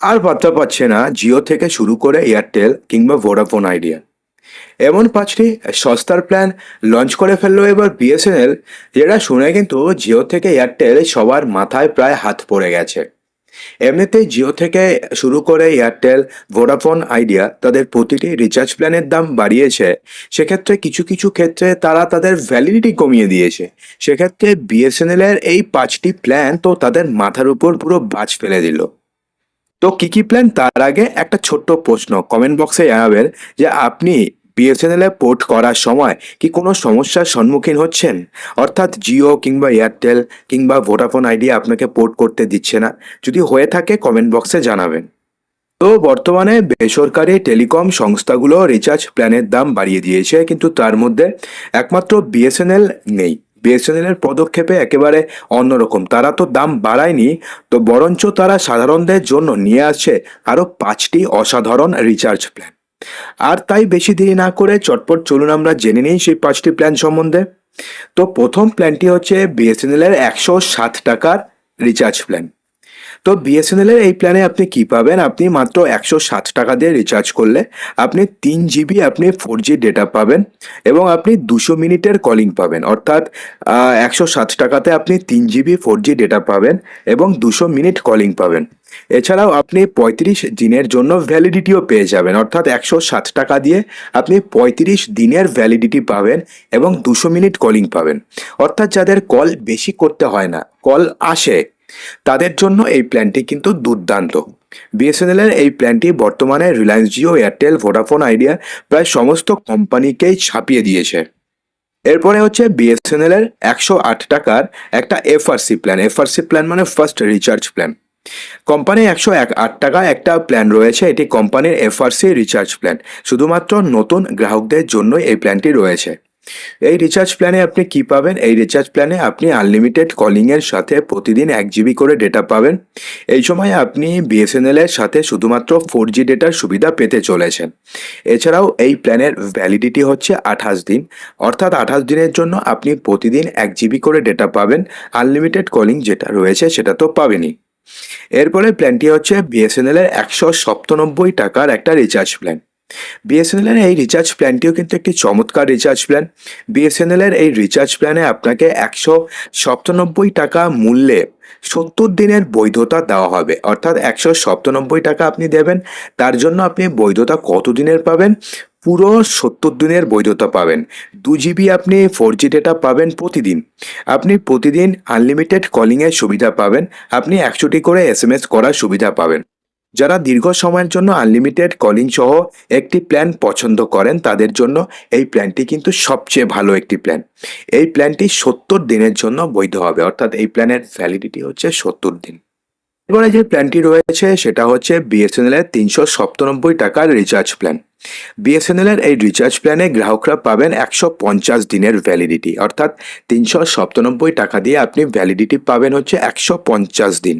আর পাত্তা পাচ্ছে না জিও থেকে শুরু করে এয়ারটেল কিংবা ভোডাফোন আইডিয়া এমন পাঁচটি সস্তার প্ল্যান লঞ্চ করে ফেলল এবার বিএসএনএল যেটা শুনে কিন্তু জিও থেকে এয়ারটেল সবার মাথায় প্রায় হাত পড়ে গেছে। এমনিতেই জিও থেকে শুরু করে এয়ারটেল ভোডাফোন আইডিয়া তাদের প্রতিটি রিচার্জ প্ল্যানের দাম বাড়িয়েছে। সেক্ষেত্রে কিছু কিছু ক্ষেত্রে তারা তাদের ভ্যালিডিটি কমিয়ে দিয়েছে। সেক্ষেত্রে বিএসএনএল এর এই পাঁচটি প্ল্যান তো তাদের মাথার উপর পুরো বাজ ফেলে দিল। তো কি কি প্ল্যান তার আগে একটা ছোট্ট প্রশ্ন কমেন্ট বক্সে জানাবেন যে আপনি বিএসএনএল পোর্ট করার সময় কি কোনো সমস্যার সম্মুখীন হচ্ছেন? অর্থাৎ জিও কিংবা এয়ারটেল কিংবা ভোডাফোন আইডিয়া আপনাকে পোর্ট করতে দিচ্ছে না। যদি হয়ে থাকে কমেন্ট বক্সে জানাবেন। তো বর্তমানে বেসরকারি টেলিকম সংস্থাগুলো রিচার্জ প্ল্যানের দাম বাড়িয়ে দিয়েছে, কিন্তু তার মধ্যে একমাত্র বিএসএনএল নেই। বিএসএনএল এর পদক্ষেপে একেবারে অন্যরকম। তারা তো দাম বাড়ায়নি, তো বরঞ্চ তারা সাধারণদের জন্য নিয়ে আসছে আরও পাঁচটি অসাধারণ রিচার্জ প্ল্যান। আর তাই বেশি দেরি না করে চটপট চলুন আমরা জেনে নিই সেই পাঁচটি প্ল্যান সম্বন্ধে। তো প্রথম প্ল্যানটি হচ্ছে বিএসএনএল এর একশো সাত টাকার রিচার্জ প্ল্যান। তো বিএসএনএল এর এই প্ল্যানে আপনি কি পাবেন? আপনি মাত্র একশো ষাট টাকা দিয়ে রিচার্জ করলে আপনি তিন জিবি আপনি ফোর ডেটা পাবেন এবং আপনি দুশো মিনিটের কলিং পাবেন। অর্থাৎ একশো ষাট টাকাতে আপনি তিন জিবি ফোর জি ডেটা পাবেন এবং দুশো মিনিট কলিং পাবেন। এছাড়াও আপনি পঁয়ত্রিশ দিনের জন্য ভ্যালিডিটিও পেয়ে যাবেন। অর্থাৎ একশো ষাট টাকা দিয়ে আপনি পঁয়ত্রিশ দিনের ভ্যালিডিটি পাবেন এবং দুশো মিনিট কলিং পাবেন। অর্থাৎ যাদের কল বেশি করতে হয় না কল আসে তাদের জন্য এই প্ল্যানটি কিন্তু দুর্দান্ত। বিএসএনএল এর এই প্ল্যানটি বর্তমানে Reliance Jio, Airtel Vodafone Idea প্রায় সমস্ত কোম্পানিকেই ছাপিয়ে দিয়েছে। এরপরে হচ্ছে বিএসএনএল এর একশো আট টাকার একটা এফআরসি প্ল্যান। এফআরসি প্ল্যান মানে ফার্স্ট রিচার্জ প্ল্যান। কোম্পানি একশো এক আট টাকা একটা প্ল্যান রয়েছে, এটি কোম্পানির এফআরসি রিচার্জ প্ল্যান। শুধুমাত্র নতুন গ্রাহকদের জন্যই এই প্ল্যানটি রয়েছে। এই রিচার্জ প্ল্যানে আপনি কি পাবেন? এই রিচার্জ প্ল্যানে আপনি আনলিমিটেড কলিংয়ের সাথে প্রতিদিন এক জিবি করে ডেটা পাবেন। এই সময় আপনি বিএসএনএল এর সাথে শুধুমাত্র ফোর জি ডেটার সুবিধা পেতে চলেছেন। এছাড়াও এই প্ল্যানের ভ্যালিডিটি হচ্ছে আঠাশ দিন। অর্থাৎ আঠাশ দিনের জন্য আপনি প্রতিদিন এক জিবি করে ডেটা পাবেন। আনলিমিটেড কলিং যেটা রয়েছে সেটা তো পাবেনই। এরপরে প্ল্যানটি হচ্ছে বিএসএনএল এর একশো সপ্তানব্বই টাকার একটা রিচার্জ প্ল্যান বিএসএনএল এর এই রিচার্জ প্ল্যানটিও কিন্তু একটি চমৎকার রিচার্জ প্ল্যান বিএসএনএল এর এই রিচার্জ প্ল্যানে আপনাকে একশো সপ্তানব্বই টাকা মূল্যে সত্তর দিনের বৈধতা দেওয়া হবে। অর্থাৎ একশো সপ্তানব্বই টাকা আপনি দেবেন, তার জন্য আপনি বৈধতা কত দিনের পাবেন? পুরো সত্তর দিনের বৈধতা পাবেন। দু জিবি আপনি ফোর জি ডেটা পাবেন প্রতিদিন। আপনি প্রতিদিন আনলিমিটেড কলিংয়ের সুবিধা পাবেন। আপনি একশোটি করে এস এম এস করার সুবিধা পাবেন। যারা দীর্ঘ সময়ের জন্য আনলিমিটেড কলিং সহ একটি প্ল্যান পছন্দ করেন, তাদের জন্য এই প্ল্যানটি কিন্তু সবচেয়ে ভালো একটি প্ল্যান এই প্ল্যানটি সত্তর দিনের জন্য বৈধ হবে, অর্থাৎ এই প্ল্যানের ভ্যালিডিটি হচ্ছে সত্তর দিন। এবারে যে প্ল্যানটি রয়েছে, সেটা হচ্ছে বিএসএনএল এর তিনশো সপ্তানব্বই টাকার রিচার্জ প্ল্যান বিএসএনএল এর এই রিচার্জ প্ল্যানে গ্রাহকরা পাবেন একশো পঞ্চাশ দিনের ভ্যালিডিটি অর্থাৎ তিনশো সপ্তানব্বই টাকা দিয়ে আপনি ভ্যালিডিটি পাবেন হচ্ছে একশো পঞ্চাশ দিন।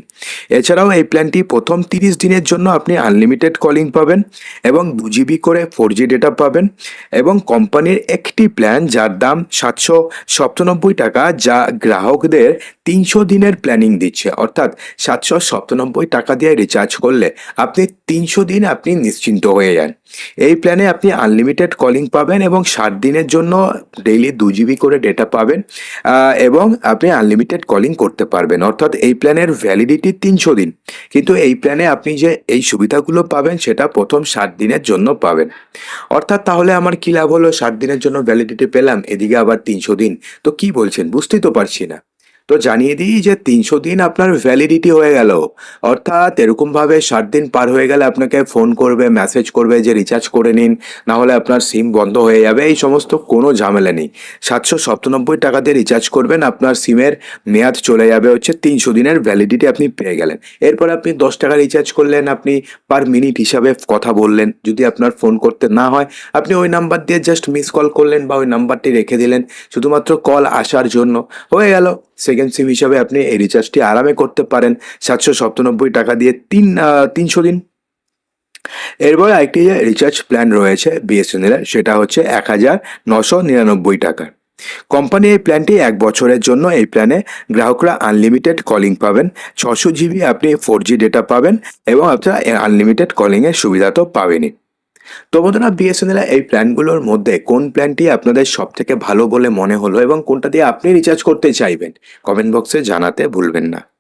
এছাড়াও এই প্ল্যানটি প্রথম তিরিশ দিনের জন্য আপনি আনলিমিটেড কলিং পাবেন এবং দু জিবি করে ফোর জি ডেটা পাবেন এবং কোম্পানির একটি প্ল্যান যার দাম সাতশো সপ্তানব্বই টাকা যা গ্রাহকদের তিনশো দিনের প্ল্যানিং দিচ্ছে, অর্থাৎ সাতশো সপ্তানব্বই টাকা দিয়ে রিচার্জ করলে আপনি তিনশো দিন আপনি নিশ্চিন্ত হয়ে যান। এই প্ল্যানে আপনি আনলিমিটেড কলিং পাবেন এবং ষাট দিনের জন্য ডেইলি দু জিবি করে ডেটা পাবেন এবং আপনি আনলিমিটেড কলিং করতে পারবেন। অর্থাৎ এই প্ল্যানের ভ্যালিডিটি তিনশো দিন। কিন্তু এই প্ল্যানে আপনি যে এই সুবিধাগুলো পাবেন, সেটা প্রথম ষাট দিনের জন্য পাবেন। অর্থাৎ তাহলে আমার কী লাভ হলো? ষাট দিনের জন্য ভ্যালিডিটি পেলাম, এদিকে আবার তিনশো দিন। তো কি বলছেন? বুঝতেই তো পারছি না। তো জানিয়ে দিই যে তিনশো দিন আপনার ভ্যালিডিটি হয়ে গেল। অর্থাৎ এরকমভাবে ষাট দিন পার হয়ে গেলে আপনাকে ফোন করবে মেসেজ করবে যে রিচার্জ করে নিন না হলে আপনার সিম বন্ধ হয়ে যাবে। এই সমস্ত কোনো ঝামেলা নেই। সাতশো সপ্তানব্বই টাকা দিয়ে রিচার্জ করবেন, আপনার সিমের মেয়াদ চলে যাবে হচ্ছে তিনশো দিনের ভ্যালিডিটি আপনি পেয়ে গেলেন। এরপর আপনি দশ টাকা রিচার্জ করলেন, আপনি পার মিনিট হিসাবে কথা বললেন। যদি আপনার ফোন করতে না হয়, আপনি ওই নাম্বার দিয়ে জাস্ট মিস কল করলেন বা ওই নাম্বারটি রেখে দিলেন। শুধুমাত্র কল আসার জন্য। হয়ে গেল। সেকেন্ড সিম হিসাবে আপনি এই রিচার্জটি আরামে করতে পারেন। সাতশো সপ্তানব্বই টাকা দিয়ে তিন তিনশো দিন। এরপরে আরেকটি যে রিচার্জ প্ল্যান রয়েছে বিএসএনএল এর, সেটা হচ্ছে এক হাজার নশো নিরানব্বই টাকা। কোম্পানি এই প্ল্যানটি এক বছরের জন্য এই প্ল্যানে গ্রাহকরা আনলিমিটেড কলিং পাবেন। ছশো জিবি আপনি ফোর ডেটা পাবেন এবং আপনারা আনলিমিটেড কলিংয়ের সুবিধা তো পাবেনই। তো বন্ধুরা বিএসএনএল এই প্ল্যানগুলোর মধ্যে কোন প্ল্যানটি আপনাদের সব থেকে ভালো বলে মনে হলো এবং কোনটা দিয়ে আপনি রিচার্জ করতে চাইবেন? কমেন্ট বক্সে জানাতে ভুলবেন না।